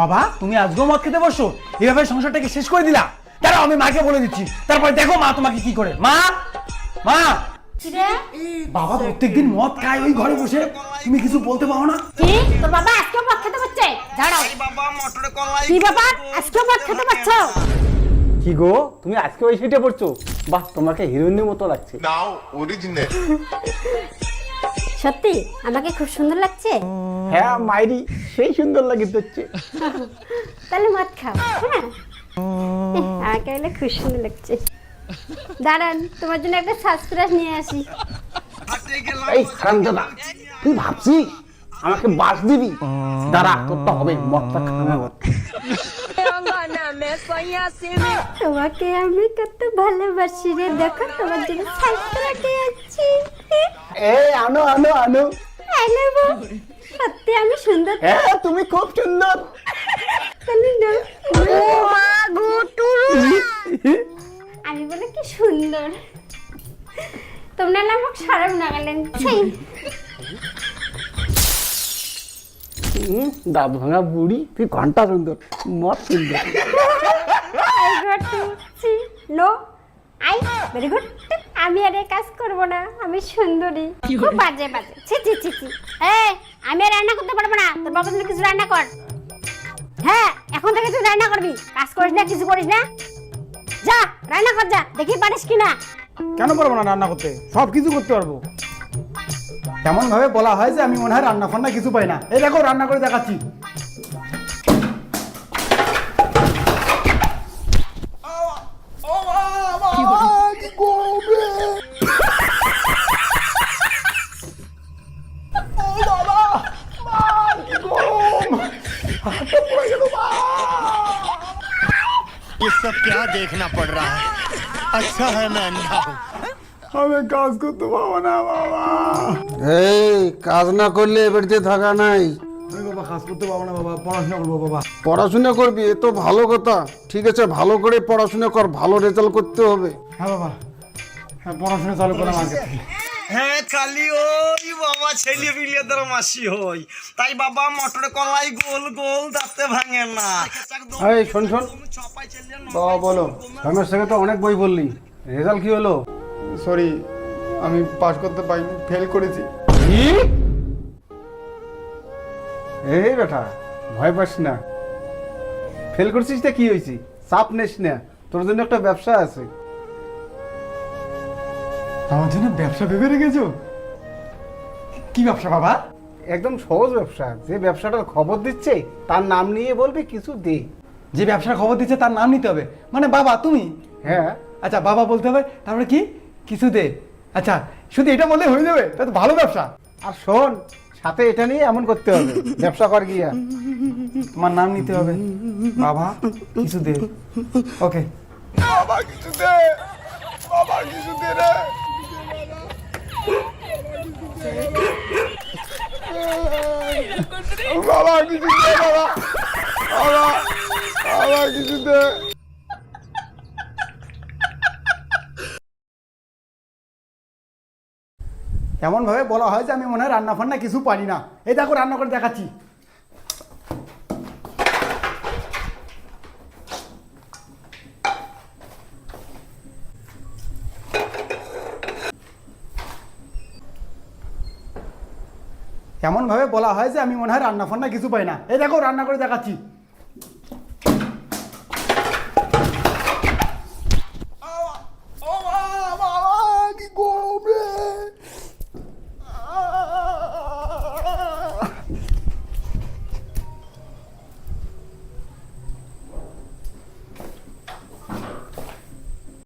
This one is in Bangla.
বাবা তুমি আজকেও মদ খেতে বসো। এভাবে সংসারটাকে শেষ করে দিলা। দাঁড়াও আমি মাকে বলে দিচ্ছি। তারপরে দেখো মা তোমাকে কি করে। মা মা। বাবা প্রত্যেকদিন মদ খায় ওই ঘরে বসে। তুমি কিছু বলতে পারো না? কি? তোর বাবা আজকেও মদ খেতে পারছে দাঁড়াও। কি বাবা আজকেও মদ খেতে কি গো তুমি আজকে ওই সিটে পড়ছো? বাহ তোমাকে হিরোইনের মতো লাগছে। Now original. সত্যি আমাকে খুব সুন্দর লাগছে? হ্যাঁ মাইরি সেই সুন্দর লাগে হচ্ছে তাহলে মদ খাও হ্যাঁ আমাকে খুব সুন্দর লাগছে। দাঁড়ান তোমার জন্য একটা সাসপ্রাইজ নিয়ে আসি। এই হারামজাদা তুই ভাবছিস আমাকে বাস দিবি? দাঁড়া তোরটা হবে মদটা খাওয়া তোমাকে আমি কত ভালোবাসি রে দেখো তোমার জন্য আছি এই আনো আনো আনো। আই লাভ সত্যি আমি সুন্দর। হ্যাঁ তুমি খুব সুন্দর। আমি বলে কি সুন্দর। তোমরা না আমাকে সরম না সেই দাঁত ভাঙা বুড়ি তুই ঘণ্টা সুন্দর। মদ সুন্দর। নো আই ভেরি গুড আমি আর এই কাজ করব না আমি সুন্দরী। খুব বাজে বাজে। ছি ছি ছি ছি। এই আমি আর রান্না করতে পারব না। তোর জন্য কিছু রান্না কর। হ্যাঁ এখন থেকে তুই রান্না করবি। কাজ করিস না কিছু করিস না। যা রান্না কর যা। দেখি পারিস কিনা। কেন পারব না রান্না করতে? সব কিছু করতে পারব। এমন ভাবে বলা হয় যে আমি মনে হয় রান্না ফান্না কিছু পাই না। এই দেখো রান্না করে দেখাচ্ছি। ये सब क्या देखना पड़ रहा है अच्छा है मैं अंधा हूँ আমি কাজ করতে পারবো না বাবা এই কাজ না করলে এ বাড়িতে থাকা নাই আমি বাবা কাজ করতে পারবো না বাবা পড়াশোনা করবো বাবা পড়াশোনা করবি এ তো ভালো কথা ঠিক আছে ভালো করে পড়াশোনা কর ভালো রেজাল্ট করতে হবে হ্যাঁ বাবা হ্যাঁ পড়াশোনা চালু করলাম আগে থেকে হ্যাঁ খালি ওই বাবা ছেলে বিলেদের মাসি হই। তাই বাবা মটরে কলাই গোল গোল দাঁতে ভাঙে না। এই শোন শোন। বাবা বলো। রমেশ থেকে তো অনেক বই বললি রেজাল্ট কি হলো? সরি আমি পাস করতে পারিনি ফেল করেছি। এই বেটা ভয় পাস না। ফেল করছিস তা কি হয়েছে? চাপ নিস না। তোর জন্য একটা ব্যবসা আছে। আমার জন্য ব্যবসা ভেবে রেখেছো? কি ব্যবসা বাবা? একদম সহজ ব্যবসা। যে ব্যবসাটার খবর দিচ্ছে তার নাম নিয়ে বলবে কিছু দে। যে ব্যবসার খবর দিচ্ছে তার নাম নিতে হবে। মানে বাবা তুমি? হ্যাঁ। আচ্ছা বাবা বলতে হবে তারপরে কি? কিছু দে। আচ্ছা শুধু এটা বললে হয়ে যাবে? তা তো ভালো ব্যবসা। আর শোন সাথে এটা নিয়ে এমন করতে হবে। ব্যবসা কর গিয়া। তোমার নাম নিতে হবে। বাবা কিছু দে। ওকে। বাবা কিছু দে। বাবা কিছু দে রে। এমন ভাবে বলা হয় যে আমি মনে হয় রান্না ফান্না কিছু পারি না। এই দেখো রান্না করে দেখাচ্ছি। এমনভাবে বলা হয় যে আমি মনে হয় রান্না ফান্না কিছু পাই না। এই দেখো, রান্না করে দেখাচ্ছি।